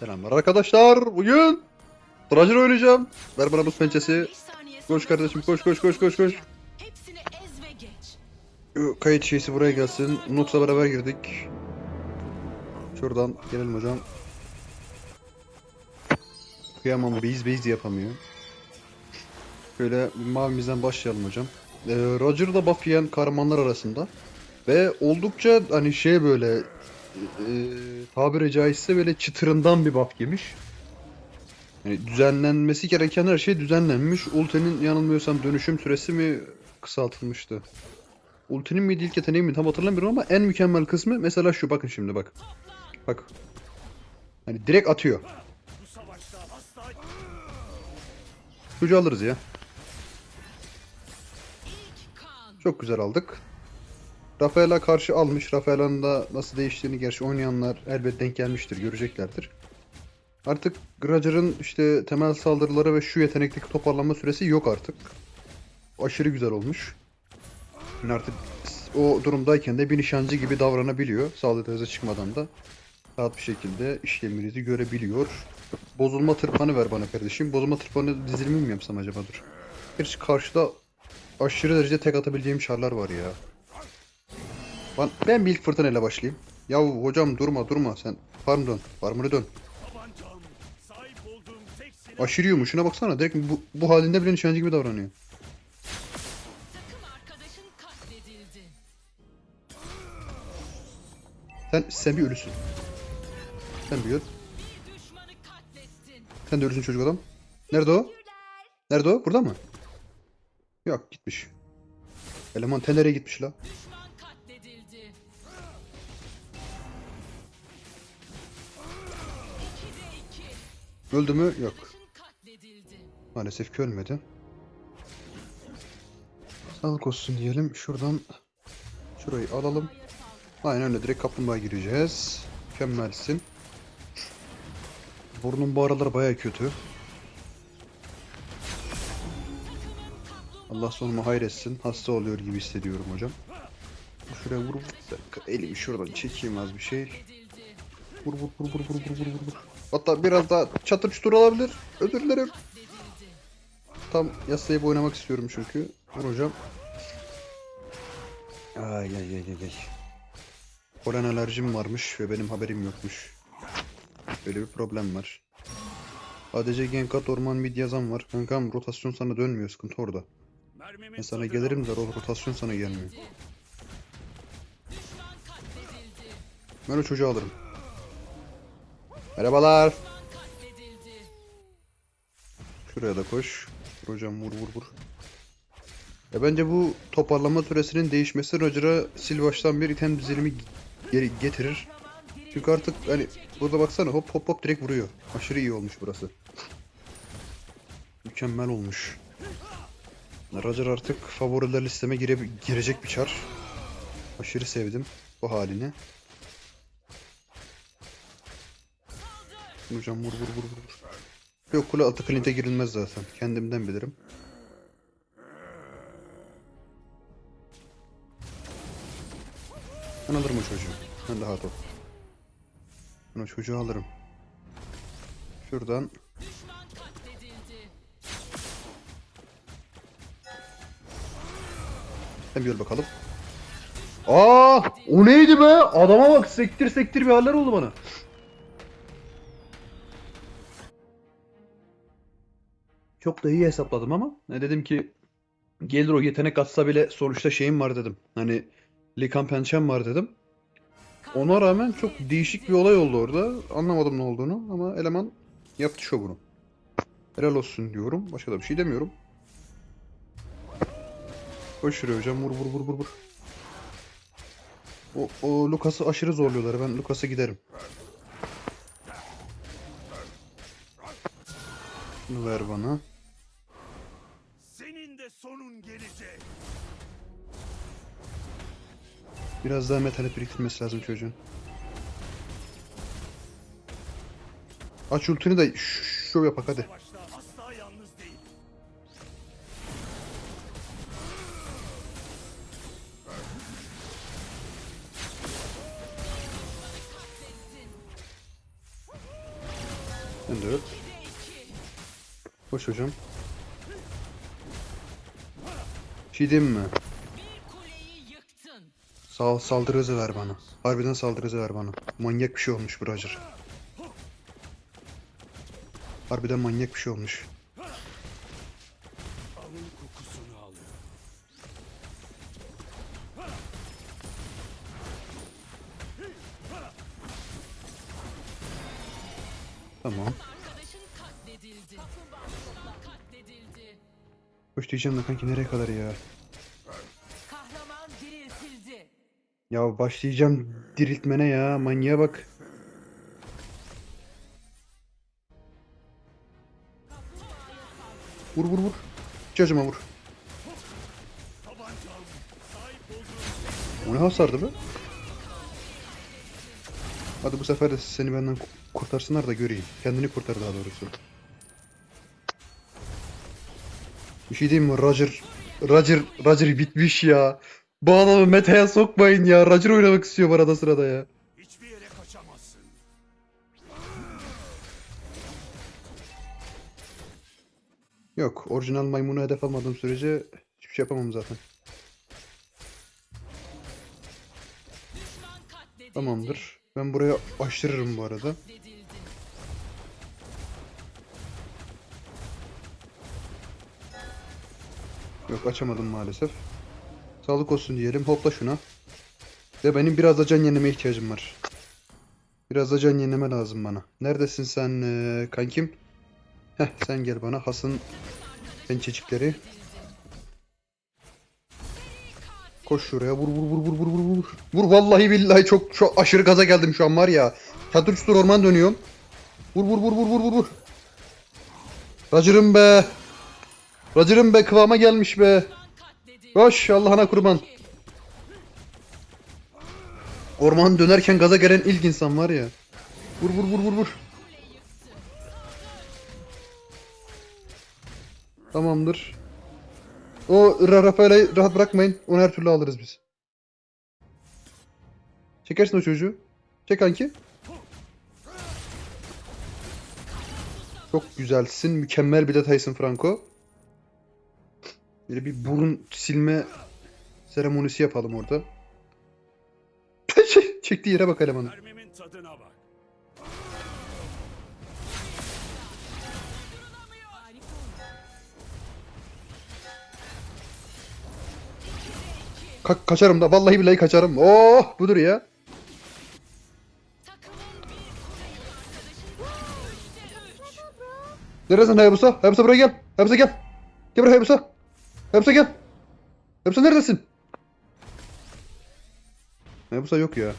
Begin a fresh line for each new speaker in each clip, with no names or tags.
Selamlar arkadaşlar. Bugün Trajer oynayacağım. Ver bana buz pençesi. Koş kardeşim koş koş koş koş koş. Kayıt şeysi buraya gelsin. Nux'la beraber girdik. Şuradan gelelim hocam. Kıyamam base base de yapamıyor. Şöyle mavimizden başlayalım hocam. Ee, Roger da buff yiyen kahramanlar arasında. Ve oldukça hani şey böyle e, tabiri caizse böyle çıtırından bir buff yemiş. Yani düzenlenmesi gereken her şey düzenlenmiş. Ulti'nin yanılmıyorsam dönüşüm süresi mi kısaltılmıştı? Ulti'nin miydi ilk yeteneği mi tam hatırlamıyorum ama en mükemmel kısmı mesela şu bakın şimdi bak. Bak. Hani direkt atıyor. Çocuğu alırız ya. Çok güzel aldık. Rafaela karşı almış. Rafaela'nın da nasıl değiştiğini gerçi oynayanlar elbet denk gelmiştir, göreceklerdir. Artık Roger'ın işte temel saldırıları ve şu yetenekteki toparlanma süresi yok artık. Aşırı güzel olmuş. Yani artık o durumdayken de bir nişancı gibi davranabiliyor. Saldırı hızı çıkmadan da rahat bir şekilde işleminizi görebiliyor. Bozulma tırpanı ver bana kardeşim. Bozulma tırpanı dizilimi mi yapsam acaba dur. Gerçi karşıda aşırı derece tek atabileceğim şarlar var ya. Ben, ben bir ilk fırtınayla başlayayım. Yahu hocam durma durma sen. Farm dön. Farmını dön. Aşırı yiyormuş. Şuna baksana. Direkt bu, bu halinde bile nişancı gibi davranıyor. Sen, sen bir ölüsün. Sen bir öl. Sen de ölüsün çocuk adam. Nerede o? Nerede o? Burada mı? Yok gitmiş. Eleman tenere gitmiş la. Öldü mü? Yok. Maalesef ki ölmedi. Sağlık olsun diyelim. Şuradan şurayı alalım. Aynen öyle. Direkt kaplumbağa gireceğiz. Mükemmelsin. Burnum bu aralar baya kötü. Allah sonumu hayretsin. Hasta oluyor gibi hissediyorum hocam. Şuraya vur. vur. Elimi şuradan çekeyim az bir şey. Vur vur vur vur vur vur vur vur. Hatta biraz daha çatır çutur olabilir. Özür dilerim. Tam yaslayıp oynamak istiyorum çünkü. Vur hocam. Ay ay ay ay ay. Polen alerjim varmış ve benim haberim yokmuş. Böyle bir problem var. ADC Genkat Orman Mid yazan var. Kankam rotasyon sana dönmüyor sıkıntı orada. Ben sana gelirim de ro- rotasyon sana gelmiyor. Ben o çocuğu alırım. Merhabalar. Şuraya da koş. Vur hocam vur vur vur. Ya bence bu toparlama süresinin değişmesi Roger'a sil baştan bir item dizilimi geri getirir. Çünkü artık hani burada baksana hop hop hop direkt vuruyor. Aşırı iyi olmuş burası. Mükemmel olmuş. Roger artık favoriler listeme gire girecek bir çar. Aşırı sevdim bu halini. Hocam vur vur vur vur. Yok kule altı klinte girilmez zaten. Kendimden bilirim. Ben alırım o çocuğu. Sen rahat ol. Ben o çocuğu alırım. Şuradan bir öl bakalım. Aa, o neydi be? Adama bak sektir sektir bir haller oldu bana. Çok da iyi hesapladım ama ne dedim ki gelir o yetenek atsa bile sonuçta şeyim var dedim. Hani Likan pençem var dedim. Ona rağmen çok değişik bir olay oldu orada. Anlamadım ne olduğunu ama eleman yaptı şovunu. Helal olsun diyorum. Başka da bir şey demiyorum. Koş şuraya hocam. Vur vur vur vur vur. O, o Lucas'ı aşırı zorluyorlar. Ben Lucas'a giderim. Bunu ver bana
sonun gelecek.
Biraz daha metali biriktirmesi lazım çocuğun. Aç ultini de şov yapak hadi. Ben de öp. Koş hocam. Şey diyeyim mi?
Bir kuleyi yıktın.
Sağ saldırı hızı ver bana. Harbiden saldırı hızı ver bana. Manyak bir şey olmuş bu Roger. Harbiden manyak bir şey olmuş. Tamam. Koş diyeceğim de kanki nereye kadar ya?
Kahraman diriltildi.
Ya başlayacağım diriltmene ya. Manyağa bak. Vur vur vur. Cacıma vur. O ne hasardı be? Hadi bu sefer de seni benden ku- kurtarsınlar da göreyim. Kendini kurtar daha doğrusu. Bir şey diyeyim mi? Roger, Roger, Roger bitmiş ya. Bu adamı meta'ya sokmayın ya. Roger oynamak istiyor bu arada sırada ya.
hiçbir yere kaçamazsın.
Yok, orijinal maymunu hedef almadığım sürece hiçbir şey yapamam zaten. Tamamdır. Ben buraya aştırırım bu arada. Yok açamadım maalesef. Sağlık olsun diyelim. Hopla şuna. Ve benim biraz da can yenileme ihtiyacım var. Biraz da can yenileme lazım bana. Neredesin sen eee, kankim? Heh sen gel bana. Hasın pençecikleri. Koş şuraya. Vur vur vur vur vur vur vur. Vur vallahi billahi çok çok aşırı gaza geldim şu an var ya. Çadır çutur orman dönüyorum. Vur vur vur vur vur vur. Racırım be. Racırım be kıvama gelmiş be. Koş Allah'ına kurban. Orman dönerken gaza gelen ilk insan var ya. Vur vur vur vur vur. Tamamdır. O Ra- Rafael'i rahat bırakmayın. Onu her türlü alırız biz. Çekersin o çocuğu. Çek kanki. Çok güzelsin. Mükemmel bir detaysın Franco. Böyle bir burun silme seremonisi yapalım orada. Çektiği yere bak elemanın. Ka- kaçarım da vallahi billahi kaçarım. Oh budur ya. Neredesin Hayabusa? Hayabusa buraya gel. Hayabusa gel. Gel buraya Hayabusa. Hayabusa gel. Hayabusa neredesin? Hayabusa yok ya.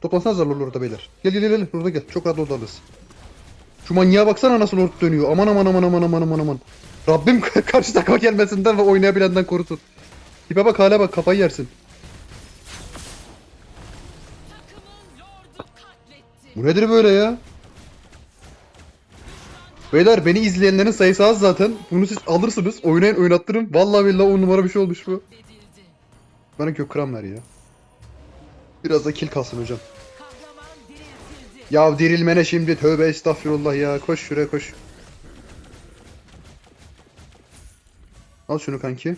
Toplansanıza lol orada beyler. Gel gel gel. Orada gel. Çok rahat orada alırız. Şu manyağa baksana nasıl orada dönüyor. Aman aman aman aman aman aman aman. Rabbim karşı takıma gelmesinden ve oynayabilenden korusun. Tipe bak hala bak kafayı yersin. Bu nedir böyle ya? Beyler beni izleyenlerin sayısı az zaten. Bunu siz alırsınız. Oynayın oynattırın. Vallahi billahi on numara bir şey olmuş bu. Bana kök kram ver ya. Biraz da kill kalsın hocam. Ya dirilmene şimdi tövbe estağfirullah ya. Koş şuraya koş. Al şunu kanki.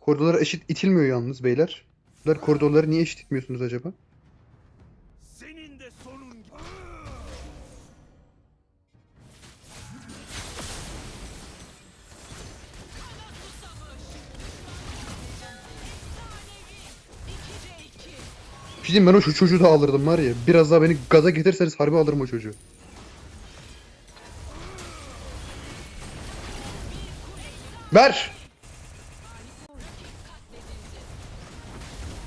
Koridorlar eşit itilmiyor yalnız beyler. Bunlar koridorları niye eşit itmiyorsunuz acaba? Bir şey ben o şu çocuğu da alırdım var ya. Biraz daha beni gaza getirseniz harbi alırım o çocuğu. Ver!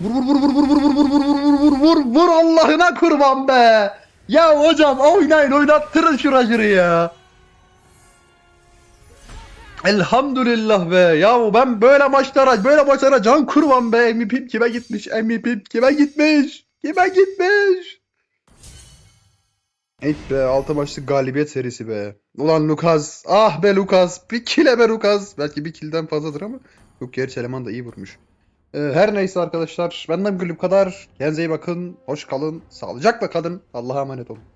Vur vur vur vur vur vur vur vur vur vur vur vur vur Allah'ına kurban be! Ya hocam oynayın oynattırın şu ya. Elhamdülillah be. Ya ben böyle maçlara böyle maçlara can kurban be. MVP'm kime gitmiş? MVP'm kime gitmiş? Kime gitmiş? Evet be 6 maçlık galibiyet serisi be. Ulan Lucas. Ah be Lucas. Bir kile be Lucas. Belki bir kilden fazladır ama. Yok gerçi eleman da iyi vurmuş. Ee, her neyse arkadaşlar benden bu kadar. Kendinize iyi bakın. Hoş kalın. Sağlıcakla kalın. Allah'a emanet olun.